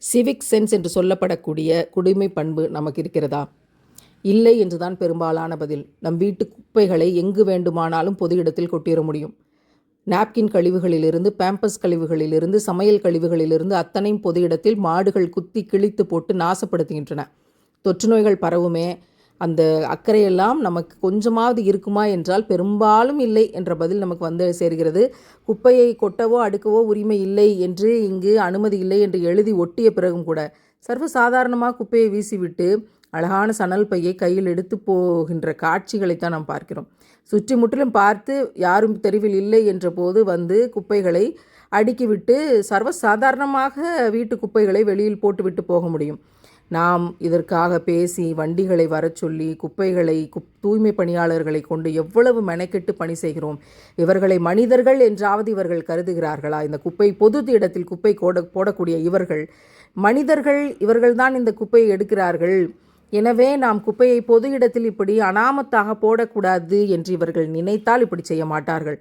Civic sense என்று சொல்லப்படக்கூடிய குடிமை பண்பு நமக்கு இருக்கிறதா? இல்லை என்றுதான் பெரும்பாலான பதில். நம் வீட்டு குப்பைகளை எங்கு வேண்டுமானாலும் பொது இடத்தில் கொட்டிட முடியும். நாப்கின் கழிவுகளிலிருந்து பேம்பஸ் கழிவுகளிலிருந்து சமையல் கழிவுகளிலிருந்து அத்தனையும் பொது இடத்தில் மாடுகள் குத்தி கிழித்து போட்டு நாசப்படுத்துகின்றன. தொற்று நோய்கள் பரவுமே அந்த அக்கறையெல்லாம் நமக்கு கொஞ்சமாவது இருக்குமா என்றால் பெரும்பாலும் இல்லை என்ற பதில் நமக்கு வந்து சேர்கிறது. குப்பையை கொட்டவோ அடுக்கவோ உரிமை இல்லை என்று இங்கு அனுமதி இல்லை என்று எழுதி ஒட்டிய பிறகும் கூட சர்வ சாதாரணமாக குப்பையை வீசிவிட்டு அழகான சணல் பையை கையில் எடுத்து போகின்ற காட்சிகளைத்தான் நாம் பார்க்கிறோம். சுற்றி முற்றிலும் பார்த்து யாரும் தெருவில் இல்லை என்ற போது வந்து குப்பைகளை அடுக்கிவிட்டு சர்வ சாதாரணமாக வீட்டு குப்பைகளை வெளியில் போட்டுவிட்டு போக முடியும். நாம் இதற்காக பேசி வண்டிகளை வரச் சொல்லி குப்பைகளை குப் தூய்மை பணியாளர்களை கொண்டு எவ்வளவு மெனக்கெட்டு பணி செய்கிறோம்? இவர்களை மனிதர்கள் என்றாவது இவர்கள் கருதுகிறார்களா? இந்த குப்பை பொது இடத்தில் குப்பை போட போடக்கூடிய இவர்கள் மனிதர்கள் இவர்கள்தான் இந்த குப்பையை எடுக்கிறார்கள். எனவே நாம் குப்பையை பொது இடத்தில் இப்படி அனாமத்தாக போடக்கூடாது என்று இவர்கள் நினைத்தால் இப்படி செய்ய மாட்டார்கள்.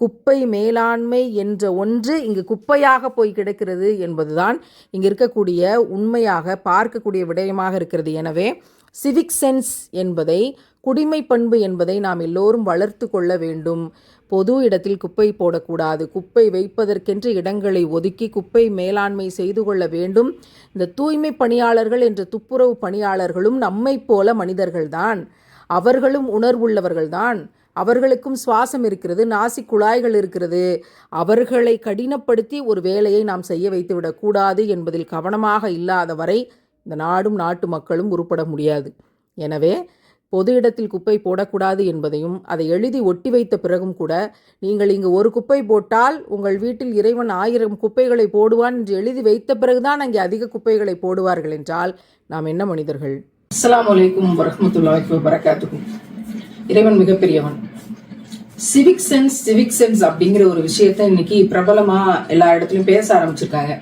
குப்பை மேலாண்மை என்ற ஒன்று இங்கு குப்பையாக போய் கிடக்கிறது என்பதுதான் இங்கு இருக்கக்கூடிய உண்மையாக பார்க்கக்கூடிய விடயமாக இருக்கிறது. எனவே சிவிக் சென்ஸ் என்பதை குடிமை பண்பு என்பதை நாம் எல்லோரும் வளர்த்து கொள்ள வேண்டும். பொது இடத்தில் குப்பை போடக்கூடாது. குப்பை வைப்பதற்கென்று இடங்களை ஒதுக்கி குப்பை மேலாண்மை செய்து கொள்ள வேண்டும். இந்த தூய்மை பணியாளர்கள் என்ற துப்புரவு பணியாளர்களும் நம்மைப் போல மனிதர்கள்தான். அவர்களும் உணர்வுள்ளவர்கள்தான். அவர்களுக்கும் சுவாசம் இருக்கிறது நாசி குழாய்கள் இருக்கிறது. அவர்களை கடினப்படுத்தி ஒரு வேலையை நாம் செய்ய வைத்து விடக்கூடாது என்பதில் கவனமாக இல்லாத வரை இந்த நாடும் நாட்டு மக்களும் உருப்பட முடியாது. எனவே பொது இடத்தில் குப்பை போடக்கூடாது என்பதையும் அதை எழுதி ஒட்டி வைத்த பிறகும் கூட நீங்கள் இங்கு ஒரு குப்பை போட்டால் உங்கள் வீட்டில் இறைவன் ஆயிரம் குப்பைகளை போடுவான் என்று எழுதி வைத்த பிறகுதான் அங்கே அதிக குப்பைகளை போடுவார்கள் என்றால் நாம் என்ன மனிதர்கள்? அஸ்லாம் வலைக்கும் வரஹ்மத்துல்லாஹி வரகாத்துக்கும் இறைவன் மிகப்பெரியவன். சிவிக் சென்ஸ் சிவிக் சென்ஸ் அப்படிங்கிற ஒரு விஷயத்த இன்னைக்கு பிரபலமா எல்லா இடத்துலயும் பேச ஆரம்பிச்சிருக்காங்க.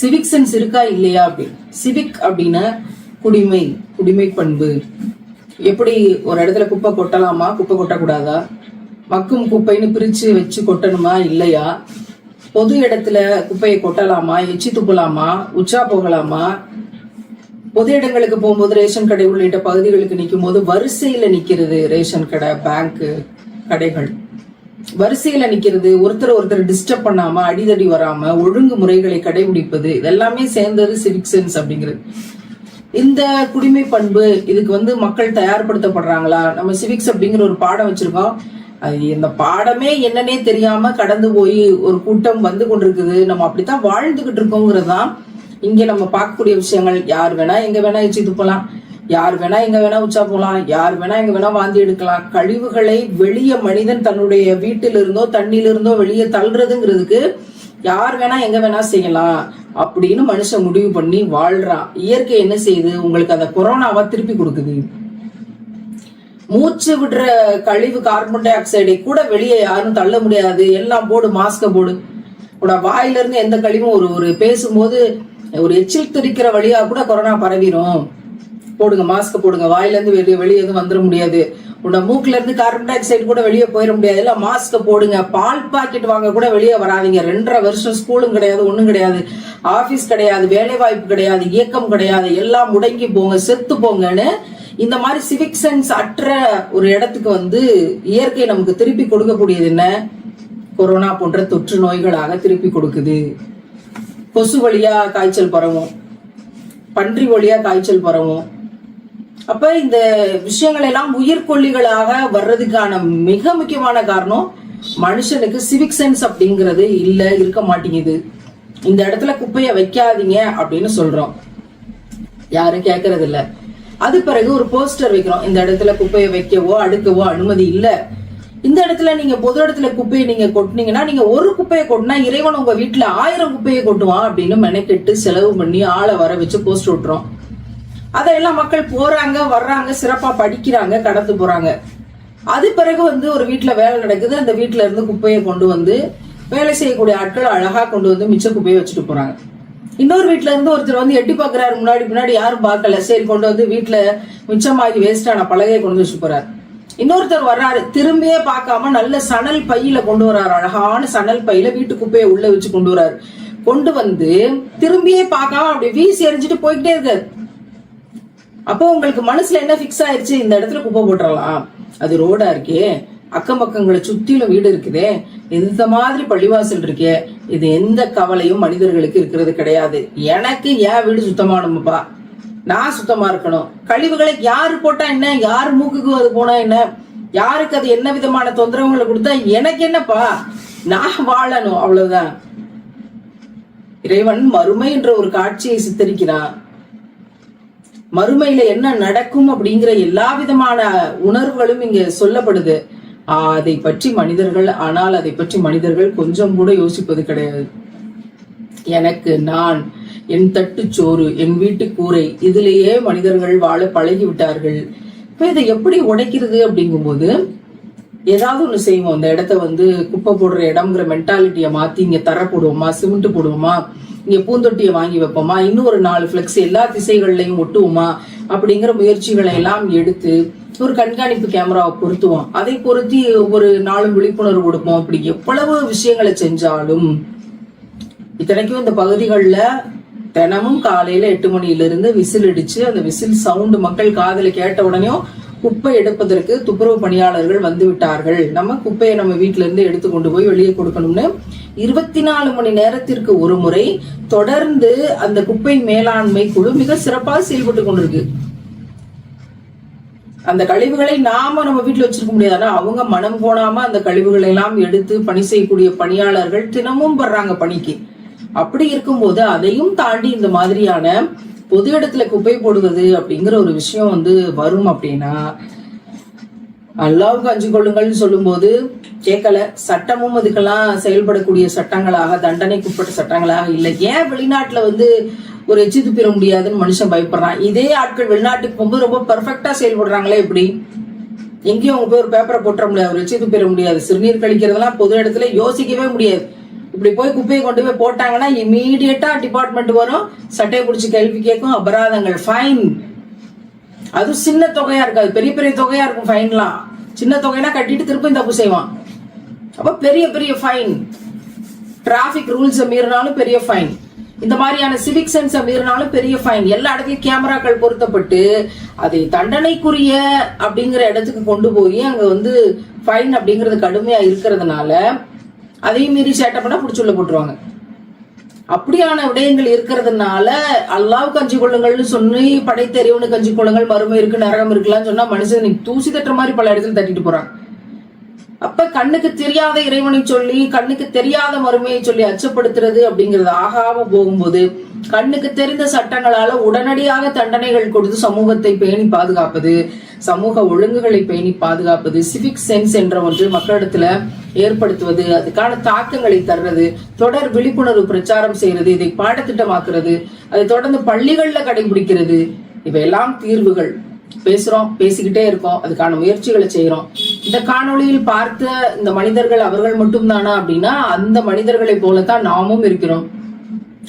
சிவிக் சென்ஸ் இருக்கா இல்லையா அப்படி? சிவிக் அப்படின்னா குடிமை குடிமை பண்பு. எப்படி ஒரு இடத்துல குப்பை கொட்டலாமா? குப்பை கொட்டக்கூடாதா? மக்கும் குப்பைன்னு பிரிச்சு வச்சு கொட்டணுமா? இல்லையா? பொது இடத்துல குப்பையை கொட்டலாமா? எச்சி துப்பலாமா உச்சா போகலாமா? பொது இடங்களுக்கு போகும்போது ரேஷன் கடை உள்ளிட்ட பகுதிகளுக்கு நிற்கும் போது வரிசையில நிக்கிறது ரேஷன் கடை பேங்க் கடைகள். வரிசையில நிக்கிறது ஒருத்தர் ஒருத்தர் டிஸ்டர்ப் பண்ணாம அடிதடி வராம ஒழுங்கு முறைகளை கடைபிடிப்பது இதெல்லாமே சேர்ந்தது சிவிக் சென்ஸ் அப்படிங்கிறது. இந்த குடிமை பண்பு இதுக்கு வந்து மக்கள் தயார்படுத்தப்படுறாங்களா? நம்ம சிவிக்ஸ் அப்படிங்கிற ஒரு பாடம் வச்சிருக்கோம். அது இந்த பாடமே என்னன்னே தெரியாம கடந்து போய் ஒரு கூட்டம் வந்து கொண்டிருக்குது. நம்ம அப்படித்தான் வாழ்ந்துகிட்டு இருக்கோங்கிறது தான் இங்க நம்ம பார்க்கக்கூடிய விஷயங்கள் யார் வேணா எங்க வேணா எச்சி துப்பலாம். யார் வேணா எங்க வேணா உச்சா போலாம். யார் வேணா எங்க வேணா வாந்தி எடுக்கலாம். கழிவுகளை வெளியே மனிதன் தன்னுடைய வீட்டில இருந்தோ தண்ணில இருந்தோ வெளியே தள்ளுறதுங்கிறதுக்கு யார் வேணா எங்க வேணா செய்யலாம் அப்படின்னு மனுஷன் முடிவு பண்ணி வாழ்றான். இயற்கை என்ன செய்யுது? உங்களுக்கு அந்த கொரோனாவை திருப்பி கொடுக்குது. மூச்சு விடுற கழிவு கார்பன் டை ஆக்சைடை கூட வெளியே யாரும் தள்ள முடியாது. எல்லாம் போடு மாஸ்க போடு. கூட வாயிலிருந்து எந்த கழிவும் ஒரு ஒரு பேசும்போது ஒரு எச்சில் துடிக்கிற வழியா கூட கொரோனா பரவிடும் போடுங்க மாஸ்க் போடுங்க. வாயிலேருந்து வெளியே வெளியே எதுவும் வந்துட முடியாது. உன்னோட மூக்குல இருந்து கார்பன் டை ஆக்சைடு கூட வெளியே போயிட முடியாது. எல்லாம் மாஸ்க் போடுங்க. பால் பாக்கெட் வாங்க கூட வெளியே வராதீங்க. ரெண்டரை வருஷம் ஸ்கூலும் கிடையாது ஒண்ணும் கிடையாது. ஆபீஸ் கிடையாது வேலை வாய்ப்பு கிடையாது இயக்கம் கிடையாது. எல்லாம் முடங்கி போங்க செத்து போங்கன்னு இந்த மாதிரி சிவிக் சென்ஸ் அற்ற ஒரு இடத்துக்கு வந்து இயற்கை நமக்கு திருப்பி கொடுக்கக்கூடியது என்ன? கொரோனா போன்ற தொற்று நோய்களாக திருப்பி கொடுக்குது. கொசு வழியா காய்ச்சல் பரவும். பன்றி வழியா காய்ச்சல் பரவும். அப்ப இந்த விஷயங்கள் எல்லாம் உயிர்கொல்லிகளாக வர்றதுக்கான மிக முக்கியமான காரணம் மனுஷனுக்கு சிவிக் சென்ஸ் அப்படிங்கிறது இல்ல இருக்க மாட்டேங்குது. இந்த இடத்துல குப்பைய வைக்காதீங்க அப்படின்னு சொல்றோம். யாரும் கேட்கறது இல்ல அது பிறகு ஒரு போஸ்டர் வைக்கிறோம். இந்த இடத்துல குப்பையை வைக்கவோ அடுக்கவோ அனுமதி இல்லை. இந்த இடத்துல நீங்க பொது இடத்துல குப்பையை நீங்க கொட்டினீங்கன்னா நீங்க ஒரு குப்பையை கொட்டினா இறைவன் உங்க வீட்டுல ஆயிரம் குப்பையை கொட்டுவான் அப்படின்னு மெனக்கெட்டு செலவு பண்ணி ஆளை வர வச்சு போஸ்ட் விட்டுறோம். அதெல்லாம் மக்கள் போறாங்க வர்றாங்க சிறப்பா படிக்கிறாங்க கடந்து போறாங்க. அது பிறகு வந்து ஒரு வீட்டுல வேலை நடக்குது அந்த வீட்டுல இருந்து குப்பையை கொண்டு வந்து வேலை செய்யக்கூடிய ஆட்கள் அழகா கொண்டு வந்து மிச்ச குப்பையை வச்சுட்டு போறாங்க. இன்னொரு வீட்டுல இருந்து ஒருத்தர் வந்து எட்டி பாக்குறாரு முன்னாடி பின்னாடி யாரும் பார்க்கல. சரி கொண்டு வந்து வீட்டுல மிச்சமாகி வேஸ்டான பலகையை கொண்டு வந்து வச்சு போறாரு. இன்னொருத்தர் வர்றாரு திரும்பியே பார்க்காம நல்ல சணல் பையில கொண்டு வர்றாரு. அழகான சணல் பையில வீட்டு குப்பையை உள்ள வச்சு கொண்டு வர்றாரு. கொண்டு வந்து திரும்பியே பார்க்காம அப்படி வீசி எரிஞ்சிட்டு போய்கிட்டே இருக்காரு. அப்போ உங்களுக்கு மனசுல என்ன ஃபிக்ஸ் ஆயிருச்சு? இந்த இடத்துல குப்பை போட்டுறலாம். அது ரோடா இருக்கே. அக்கம் பக்கங்களை சுத்திலும் வீடு இருக்குதே. இந்த மாதிரி பள்ளிவாசல் இருக்கே. இது எந்த கவலையும் மனிதர்களுக்கு இருக்கிறது கிடையாது. எனக்கு ஏன் வீடு சுத்தமானப்பா நான் சுத்தமா இருக்கணும். கழிவுகளை யாரு போட்டா என்ன? யார் மூக்குக்கு அது போனா என்ன? யாருக்கு அது என்ன விதமான தொந்தரவுகளை கொடுத்தா எனக்கு என்னப்பா? நான் வாழணும். அவ்வளவுதான். இறைவன் மறுமை என்ற ஒரு காட்சியை சித்தரிக்கிறான். மறுமையில என்ன நடக்கும் அப்படிங்கிற எல்லா விதமான உணர்வுகளும் இங்க சொல்லப்படுது. அதை பற்றி மனிதர்கள் ஆனால் அதை பற்றி மனிதர்கள் கொஞ்சம் கூட யோசிப்பது கிடையாது. எனக்கு நான் என் தட்டுச்சோறு என் வீட்டு கூரை இதுலேயே மனிதர்கள் வாழ பழகி விட்டார்கள் இப்ப இதை எப்படி உடைக்கிறது அப்படிங்கும்போது ஏதாவது ஒண்ணு செய்வோம். அந்த இடத்த வந்து குப்பை போடுற இடம்ங்கிற மென்டாலிட்டியை மாத்தி இங்க தர போடுவோமா சிமெண்ட் போடுவோமா இங்க பூந்தொட்டியை வாங்கி வைப்போமா இன்னும் ஒரு நாலு ஃப்ளெக்ஸ் எல்லா திசைகள்லையும் ஒட்டுவோமா அப்படிங்கிற முயற்சிகளை எல்லாம் எடுத்து ஒரு கண்காணிப்பு கேமராவை பொருத்துவோம். அதை பொருத்தி ஒவ்வொரு நாளும் விழிப்புணர்வு கொடுப்போம். அப்படி எவ்வளவு விஷயங்களை செஞ்சாலும் இத்தனைக்கும் இந்த பகுதிகளில் தினமும் காலையில எட்டு மணியிலிருந்து விசில் அடிச்சு அந்த விசில் சவுண்டு மக்கள் காதல கேட்ட உடனே குப்பை எடுப்பதற்கு துப்புரவு பணியாளர்கள் வந்து விட்டார்கள். நம்ம குப்பையை நம்ம வீட்ல இருந்து எடுத்து கொண்டு போய் வெளியே கொடுக்கணும்னு இருபத்தி நாலு மணி நேரத்திற்கு ஒரு முறை தொடர்ந்து அந்த குப்பை மேலாண்மை குழு மிக சிறப்பாக செயல்பட்டு கொண்டிருக்கு. அந்த கழிவுகளை நாம நம்ம வீட்டுல வச்சிருக்க முடியாது. அவங்க மனம் போனாம அந்த கழிவுகளை எல்லாம் எடுத்து பணி செய்யக்கூடிய பணியாளர்கள் தினமும் வர்றாங்க பணிக்கு. அப்படி இருக்கும்போது அதையும் தாண்டி இந்த மாதிரியான பொது இடத்துல குப்பை போடுவது அப்படிங்கிற ஒரு விஷயம் வந்து வரும் அப்படின்னா அல்லாவுக்கு அஞ்சு கொள்ளுங்கள்னு சொல்லும்போது கேட்கல. சட்டமும் அதுக்கெல்லாம் செயல்படக்கூடிய சட்டங்களாக தண்டனைக்குட்பட்ட சட்டங்களாக இல்லை. ஏன் வெளிநாட்டுல வந்து ஒரு எச்சு துப்பிட முடியாதுன்னு மனுஷன் பயப்படுறான்? இதே ஆட்கள் வெளிநாட்டுக்கு போகும்போது ரொம்ப பெர்ஃபெக்டா செயல்படுறாங்களே எப்படி? எங்கேயும் அவங்க போய் ஒரு பேப்பரை போட்டுற முடியாது ஒரு எச்சு துப்பிட முடியாது. சிறுநீர் கழிக்கிறதெல்லாம் பொது இடத்துல யோசிக்கவே முடியாது. இப்படி போய் குப்பையை கொண்டு போய் போட்டாங்கன்னா இமீடியட்டா டிபார்ட்மெண்ட் வரும். சட்டையை பிடிச்சி கேள்வி கேட்கும் அபராதங்கள் ஃபைன் அது சின்ன தொகையா இருக்காது. பெரிய பெரிய தொகையா இருக்கும் ஃபைன்லாம் சின்ன தொகைனா கட்டிட்டு திருப்பி தப்பு செய்வான். அப்ப பெரிய பெரிய ஃபைன் டிராபிக் ரூல்ஸை மீறினாலும் பெரிய ஃபைன் இந்த மாதிரியான சிவிக் சென்ஸை மீறினாலும் பெரிய ஃபைன் எல்லா இடத்துலயும் கேமராக்கள் பொருத்தப்பட்டு அதை தண்டனைக்குரிய அப்படிங்கிற இடத்துக்கு கொண்டு போய் அங்க வந்து ஃபைன் அப்படிங்கிறது கடுமையா இருக்கிறதுனால அதையும் மீறி சேட்டை பண்ணா பிடிச்சுள்ள போட்டுருவாங்க. அப்படியான விடயங்கள் இருக்கிறதுனால அல்லாவுக்கு கஞ்சி கொள்ளுங்கள்னு சொல்லி படைத்தெறிவுன்னு கஞ்சி கொள்ளுங்கள் மறுமை இருக்கு நரகம் இருக்கலாம்னு சொன்னா மனுஷன் தூசி தட்டுற மாதிரி பல இடத்துல தட்டிட்டு போறாங்க அப்ப கண்ணுக்கு தெரியாத இறைவனை சொல்லி கண்ணுக்கு தெரியாத மறுமையை சொல்லி அச்சப்படுத்துறது அப்படிங்கிறது ஆகாம போகும்போது கண்ணுக்கு தெரிந்த சட்டங்களால உடனடியாக தண்டனைகள் கொடுத்து சமூகத்தை பேணி பாதுகாப்பது சமூக ஒழுங்குகளை பேணி பாதுகாப்பது சிவிக் சென்ஸ் என்ற ஒன்று மக்களிடத்துல ஏற்படுத்துவது அதுக்கான தாக்கங்களை தர்றது தொடர் விழிப்புணர்வு பிரச்சாரம் செய்யறது இதை பாடத்திட்டமாக்குறது அதை தொடர்ந்து பள்ளிகள்ல கடைபிடிக்கிறது இவையெல்லாம் தீர்வுகள். பேசுறோம் பேசிக்கிட்டே இருக்கோம் அதுக்கான முயற்சிகளை செய்யறோம் இந்த காணொளியில் பார்த்த இந்த மனிதர்கள் அவர்கள் மட்டும்தானா அப்படின்னா அந்த மனிதர்களை போலத்தான் நாமும் இருக்கிறோம்.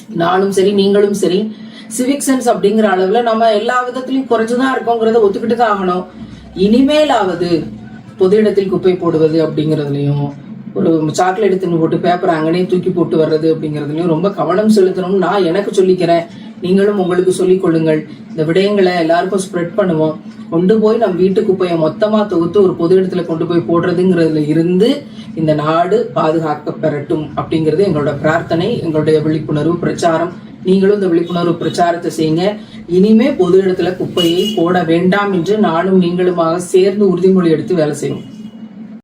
நானும் சரி நீங்களும் சரி சிவிக் சென்ஸ் அப்படிங்கிற அளவுல நம்ம எல்லா விதத்திலையும் குறைஞ்சுதான் இருக்கோங்கிறத ஒத்துக்கிட்டு தான் ஆகணும். இனிமேலாவது பொது இடத்தில் குப்பை போடுவது அப்படிங்கிறதுலையும் ஒரு சாக்லேட் தின்னு போட்டு பேப்பர் அங்கனே தூக்கி போட்டு வர்றது அப்படிங்கிறதுலையும் ரொம்ப கவனம் செலுத்தணும்னு நான் எனக்கு சொல்லிக்கிறேன். நீங்களும் உங்களுக்கு சொல்லிக் கொள்ளுங்கள். இந்த விடயங்களை எல்லாருக்கும் ஸ்ப்ரெட் பண்ணுவோம். கொண்டு போய் நம்ம வீட்டு குப்பையை மொத்தமா தொகுத்து ஒரு பொது இடத்துல கொண்டு போய் போடுறதுங்கிறதுல இருந்து இந்த நாடு பாதுகாக்க பெறட்டும் அப்படிங்கிறது எங்களோட பிரார்த்தனை எங்களுடைய விழிப்புணர்வு பிரச்சாரம். நீங்களும் இந்த விழிப்புணர்வு பிரச்சாரத்தை செய்யுங்க. இனிமே பொது இடத்துல குப்பையை போட வேண்டாம் என்று நானும் நீங்களுமாக சேர்ந்து உறுதிமொழி எடுத்து வேலை செய்வோம்.